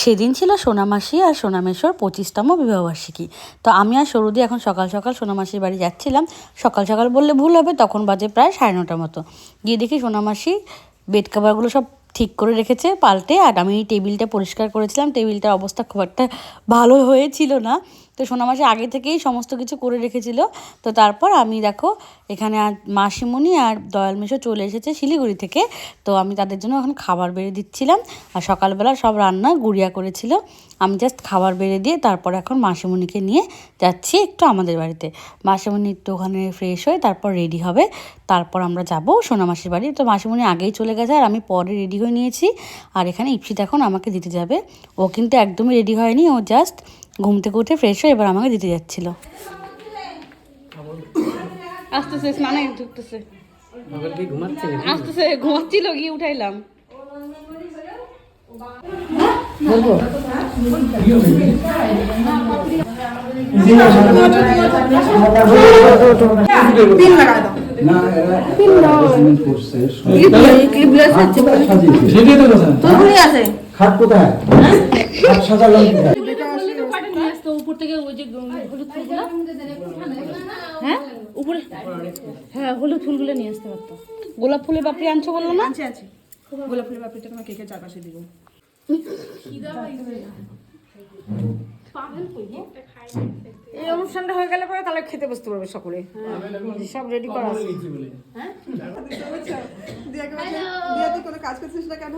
সেদিন ছিল সোনামাসি আর সোনামেশ্বর পঁচিশতম বিবাহবার্ষিকী। তো আমি আর সরুদি এখন সকাল সকাল সোনামাসির বাড়ি যাচ্ছিলাম। সকাল সকাল বললে ভুল হবে, তখন বাজে প্রায় সাড়ে নটার মতো। গিয়ে দেখি সোনামাসি বেড কাভারগুলো সব ঠিক করে রেখেছে, পাল্টে, আর আমি টেবিলটা পরিষ্কার করেছিলাম। টেবিলটার অবস্থা খুব একটা ভালো হয়েছিল না। তো সোনামাসি আগে থেকেই সমস্ত কিছু করে রেখেছিল। তো তারপর আমি দেখো, এখানে আর মাসিমণি আর দয়াল মিশো চলে এসেছে শিলিগুড়ি থেকে। তো আমি তাদের জন্য এখন খাবার বেড়ে দিচ্ছিলাম। আর সকালবেলা সব রান্না গুড়িয়া করেছিল। আমি জাস্ট খাবার বেড়ে দিয়ে তারপর এখন মাসিমণিকে নিয়ে যাচ্ছি একটু আমাদের বাড়িতে। মাসিমণি একটু ওখানে ফ্রেশ হয়ে তারপর রেডি হবে। তারপর আমরা যাব সোনামাসির বাড়ি। তো মাসিমণি আগেই চলে গেছে আর আমি পরে রেডি হয়ে নিয়েছি। আর এখানে ইপসিত এখন আমাকে দিতে যাবে। ও কিন্তু একদমই রেডি হয়নি, ও জাস্ট ঘুম থেকে উঠে ফ্রেশ হয়ে এবার আমাকে দিতে যাচ্ছিল। আসতেছে স্নানে ঢুকতেছে। ঘুমাচ্ছিল গিয়ে উঠাইলাম। খাট কোথায়? খাট সাজালাম কোথায়? থেকে ওই যে হলুদ ফুলগুলো? হ্যাঁ? উপরে? হ্যাঁ হলুদ ফুলগুলো নিয়ে আসতে পারতো। গোলাপ ফুলের পাপড়ি আনছো বলল না? আছে আছে গোলাপ ফুলের পাপড়িটা তোমার কেকের চারপাশে দিব। এই অনুষ্ঠানটা হয়ে গেলে পরে তাহলে খেতে বসতে পারবে সকলে। সব রেডি করা আছে। কোনো কাজ করছিস না কেন?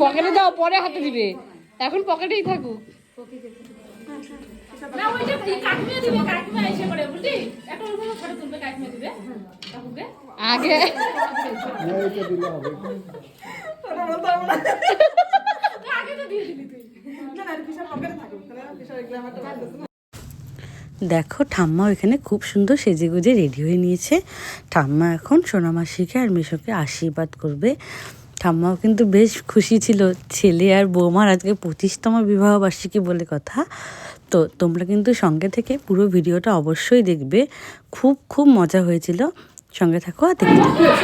পকেটে দাও পরে হাতে দিবে। এখন পকেটেই থাকুক। না ওই যে কাকিমা দিবে কাকিমা এসে করে বুঝলি একটা ওরকম ফটো তুলবে কাকিমা দিবে কাকুকে আগে আগে তো দিয়ে দিবি তুই না না বিশাল পকেটে থাকুক তাহলে বিশাল এগুলো আমার তো লাগতেছে না। দেখো ঠাম্মাও এখানে খুব সুন্দর সেজে গুজে রেডি হয়ে নিয়েছে। ঠাম্মা এখন সোনামাসিকে আর মেশোকে আশীর্বাদ করবে। ঠাম্মাও কিন্তু বেশ খুশি ছিল। ছেলে আর বৌমার আজকে পঁচিশতম বিবাহবার্ষিকী বলে কথা। তো তোমরা কিন্তু সঙ্গে থেকে পুরো ভিডিওটা অবশ্যই দেখবে। খুব খুব মজা হয়েছিল। সঙ্গে থাকো আর দেখতে থাকো।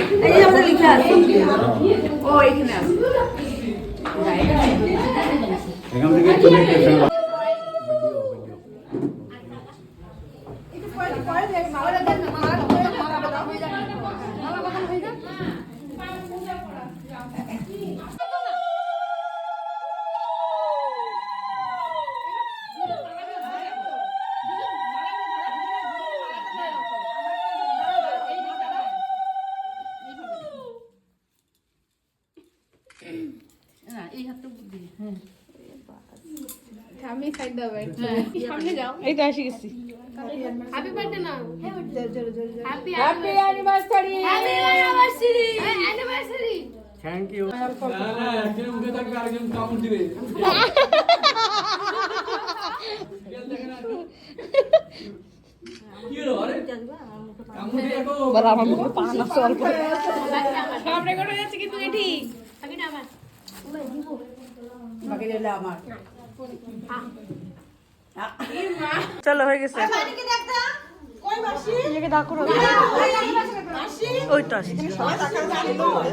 এখান থেকে চলে গেছে আমি সাইড দাও সামনে যাও। এই তো আসি গেছি। হ্যাপি বার্থডে না happy happy anniversary happy anniversary anniversary thank you আমার মুখে পান। আছে অল্প। সব রেকর্ড হয়ে যাচ্ছে কিন্তু এটি আমি না আমার চলো হয়ে গেছে। নিজেকে ডাকো না। ওই তো আসি দিশাকে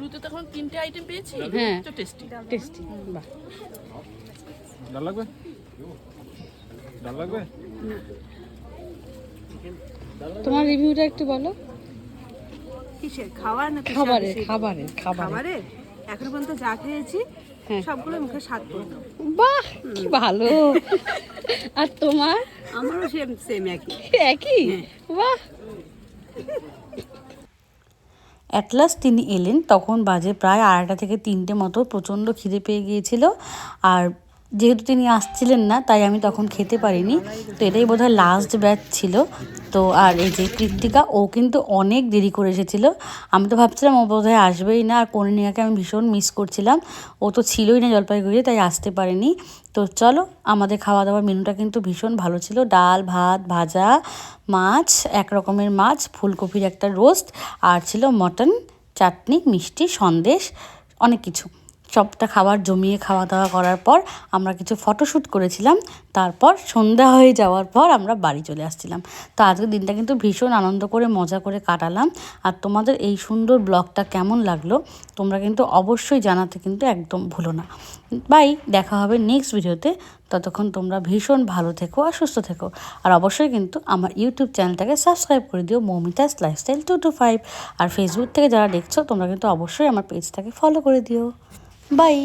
রুতে তখন তিনটে আইটেম পেয়েছি? হ্যাঁ। তো টেস্টি টেস্টি বাহ। ডাল লাগবে? ডাল লাগবে? তোমার রিভিউটা একটু বলো। কিসের? খাওয়ার না খাবারের খাবারের খাবারের। এখনও পর্যন্ত যা খেয়েছি হ্যাঁ। সবগুলো মুখে স্বাদ পূর্ণ বাহ কি ভালো। আর তোমার? আমারও সেম সেম একই। একই? বাহ। অ্যাট লাস্ট তিনি এলেন। তখন বাজে প্রায় আড়াইটা থেকে তিনটে মতো প্রচণ্ড খিদে পেয়ে গিয়েছিল। আর যেহেতু তিনি আসছিলেন না, তাই আমি তখন খেতে পারিনি। তো এটাই বোধহয় লাস্ট ব্যাচ ছিল। তো আর এই যে কৃত্তিকা, ও কিন্তু অনেক দেরি করে এসেছিল। আমি তো ভাবছিলাম ও বোধহয় আসবেই না, আর কনিনিয়াকে আমি ভীষণ মিস করছিলাম। ও তো ছিলই না জলপাইগুড়ি তাই আসতে পারেনি। তো চলো, আমাদের খাওয়া দাওয়ার মেনুটা কিন্তু ভীষণ ভালো ছিল। ডাল, ভাত, ভাজা, মাছ, এক রকমের মাছ, ফুলকপির একটা রোস্ট, আর ছিল মটন, চাটনি, মিষ্টি, সন্দেশ, অনেক কিছু। সবটা খাবার জমিয়ে খাওয়া দাওয়া করার পর আমরা কিছু ফটোশ্যুট করেছিলাম। তারপর সন্ধ্যা হয়ে যাওয়ার পর আমরা বাড়ি চলে আসছিলাম। তো আজকের দিনটা কিন্তু ভীষণ আনন্দ করে, মজা করে কাটালাম। আর তোমাদের এই সুন্দর ব্লগটা কেমন লাগল, তোমরা কিন্তু অবশ্যই জানাতে কিন্তু একদম ভুলো না। বাই, দেখা হবে নেক্সট ভিডিওতে। ততক্ষণ তোমরা ভীষণ ভালো থেকো আর সুস্থ থেকো। আর অবশ্যই কিন্তু আমার ইউটিউব চ্যানেলটাকে সাবস্ক্রাইব করে দিও Moumita's lifestyle two two five আর ফেসবুক থেকে যারা দেখছ, তোমরা কিন্তু অবশ্যই আমার পেজটাকে ফলো করে দিও। বাই